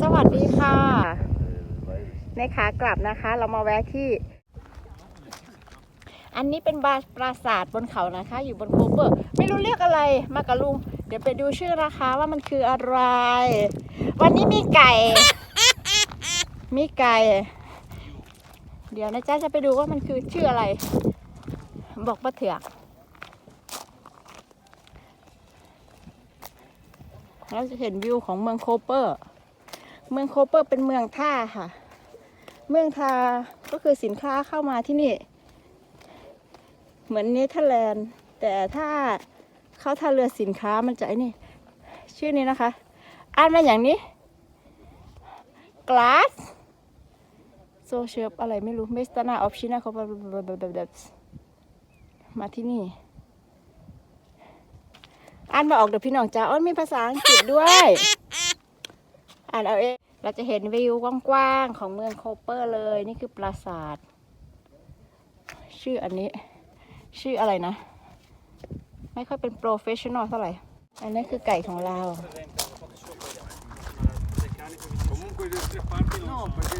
สวัสดีค่ะ ในขากลับนะคะ เรามาแวะที่ อันนี้เป็นบาปราสาทบนเขานะคะ อยู่บนโคเบอร์ไม่รู้เรียกอะไรมากับลุง เดี๋ยวไปดูชื่อนะคะว่ามันคืออะไร วันนี้มีไก่ มีไก่ เดี๋ยวนะจ๊ะจะไปดูว่ามันคือชื่ออะไร บอกป้าเถือก เราจะเห็นวิวของเมืองโคเปอร์ เมืองโคเปอร์เป็นเมืองท่าค่ะ เมืองท่าก็คือสินค้าเข้ามาที่นี่ เหมือนเนเธอร์แลนด์ แต่ถ้าเข้าท่าเรือสินค้ามันจะไอ้นี่ ชื่อนี้นะคะ อ่านมาอย่างนี้ glass โซเชียลอะไรไม่รู้เมสตานาออฟชินาเขามาที่นี่ อ่านมาออกเดี๋ยวพี่น้องจ้าอ้นมีภาษาอังกฤษด้วย อ่านเอาเอง เราจะเห็นวิวกว้างๆของเมืองโคเปอร์เลย นี่คือปราสาท ชื่ออันนี้ ชื่ออะไรนะ ไม่ค่อยเป็นโปรเฟชชั่นอลเท่าไหร่ อันนี้คือไก่ของเรา Comunque le tre parti non No, perché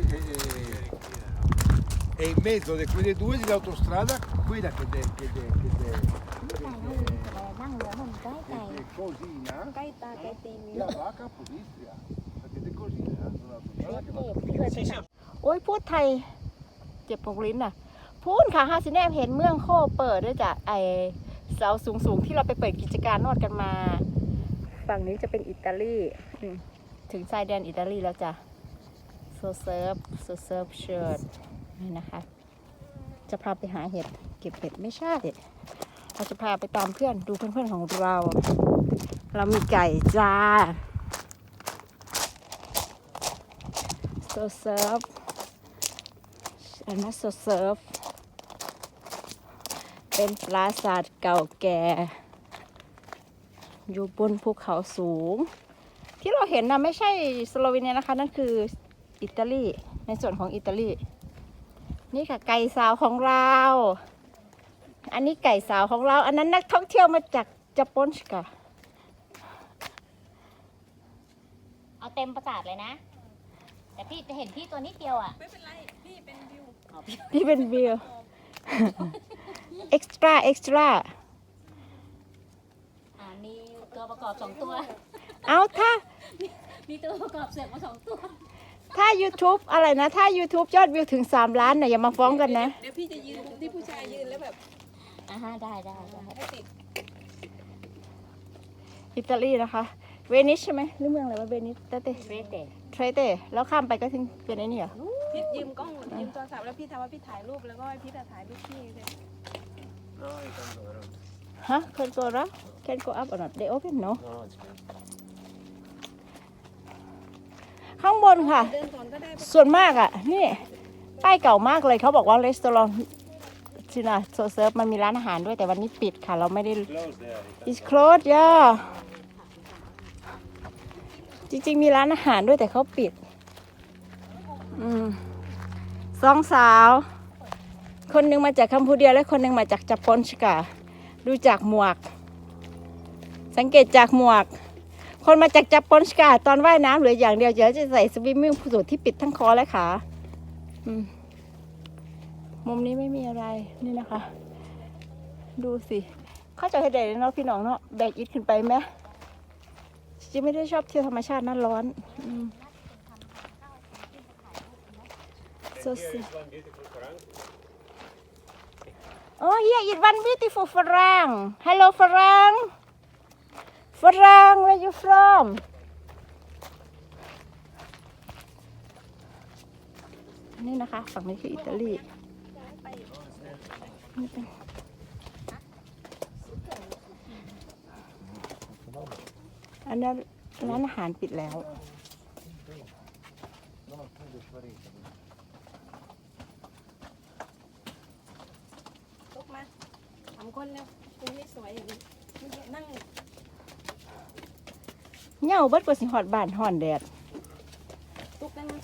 è in mezzo di quelle due di autostrada, quella che de, che de, che de, che de, นั่ง เรือมันใกล้ไก่ che de cosina, ใกล้ตาใกล้ตีน la vacca pulistria. Perché de cosina, sull'autostrada che va พี่เคยไปไหนโอ้ยพูดไทย เจ็บปกลิ้นอะ พูดค่ะฮาซิแนมเห็นเมืองโคเปิดด้วยจ้ะไอเสาสูงสูงๆที่เราไปเปิดกิจการนวดกันมา ฝั่งนี้จะเป็นอิตาลีอืมถึงชายแดนอิตาลีแล้วจ้ะโซเซิร์ฟโซเซิร์ฟเชิร์ตนี่นะคะ จะพาไปหาเห็ด เก็บเห็ดไม่ใช่ เราจะพาไปตามเพื่อนดูเพื่อนๆของเรา เรามีไก่จ้าโซเซิร์ฟอันนั้นโซเซิร์ฟเป็นปราสาทเก่าแก่ อยู่บนภูเขาสูง ที่เราเห็นนะไม่ใช่สโลวีเนียนะคะ นั่นคืออิตาลีในส่วนของอิตาลี นี่ค่ะไก่สาวของเรา อันนี้ไก่สาวของเรา อันนั้นนักท่องเที่ยวมาจากญี่ปุ่นค่ะ เอาเต็มประสาทเลยนะ แต่พี่จะเห็นพี่ตัวนิดเดียวอะพี่เป็นวิว เอ็กซ์ตร้า เอ็กซ์ตร้า อ่ามีตัวประกอบสองตัว เอาถ้า มีตัวประกอบเสือกมาสองตัว ถ้า YouTube อะไรนะ ถ้า YouTube ยอดวิวถึง 3 ล้านนะอย่ามาฟ้องกันนะ เดี๋ยวพี่จะยืนที่ผู้ชายยืนแล้วแบบ อ่าฮะได้ได้ได้ให้ติดอิตาลีนะคะ เวนิสใช่ไหมหรือเมืองอะไรวะเวนิสเตเตเรเตเทรเตแล้วข้ามไปก็ถึงเป็นไอ้นี่เหรอพี่ยืมกล้องยืมโทรศัพท์แล้วพี่ทำว่าพี่ถ่ายรูปแล้วก็ให้พี่จะถ่ายรูปพี่เลยฮะ can go up can go up or not they open no ข้างบนค่ะ เดินสอนก็ได้ ส่วนมากอะ นี่ ป้ายเก่ามากเลยเขาบอกว่ารีสอร์ ทที่นะโซเซิร์ฟมันมีร้านอาหารด้วยแต่วันนี้ปิดค่ะ เราไม่ได้ it's closed ย่าจริง ๆ มีร้านอาหารด้วยแต่เขาปิด อืมสองสาว คนหนึ่งมาจากคัมพูเดียและคนหนึ่งมาจากญี่ปุ่นชกาดูจากหมวก สังเกตจากหมวก คนมาจากญี่ปุ่นชกาตอนว่ายน้ำเหลืออย่างเดียวเดี๋ยวจะใส่สวิมมิ่งสูทที่ปิดทั้งคอและขาอืม มุมนี้ไม่มีอะไรนี่นะคะ ดูสิเข้าใจให้ได้เนาะพี่น้องเนาะแบกอิดขึ้นไปไหมจริงไม่ได้ชอบเที่ยวธรรมชาตินั่นร้อนอืม so si- Oh yeah, it one beautiful ฝรั่ง Hello ฝรั่งฝรั่ง where you from นี่นะคะ ฝั่งนี้คืออิตาลี อันนั้นร้านอาหารปิดแล้ว ลุกมาสามคนแล้วตรงนี้สวยอย่างนี้นั่งเหงาเบิดกว่าสิหอดบ้านหอนแดดลุกนั่งมา